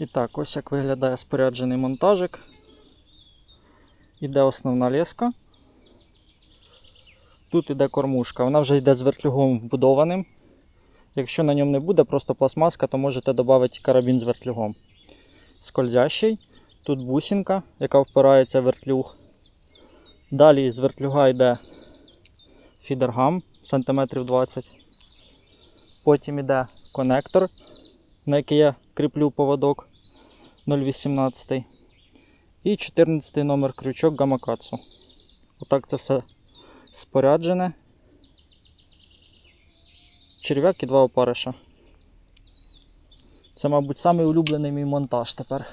І так, ось як виглядає споряджений монтажик. Іде основна леска. Тут іде кормушка. Вона вже йде з вертлюгом вбудованим. Якщо на ньому не буде просто пластмаска, то можете додати карабін з вертлюгом. Скользящий. Тут бусинка, яка впирається в вертлюг. Далі з вертлюга йде фідергам сантиметрів 20. Потім йде конектор, на який я кріплю поводок 0,18. І 14 номер крючок гамакацу. Отак це все споряджене. Черв'як і два опариша. Це, мабуть, самий мій монтаж тепер.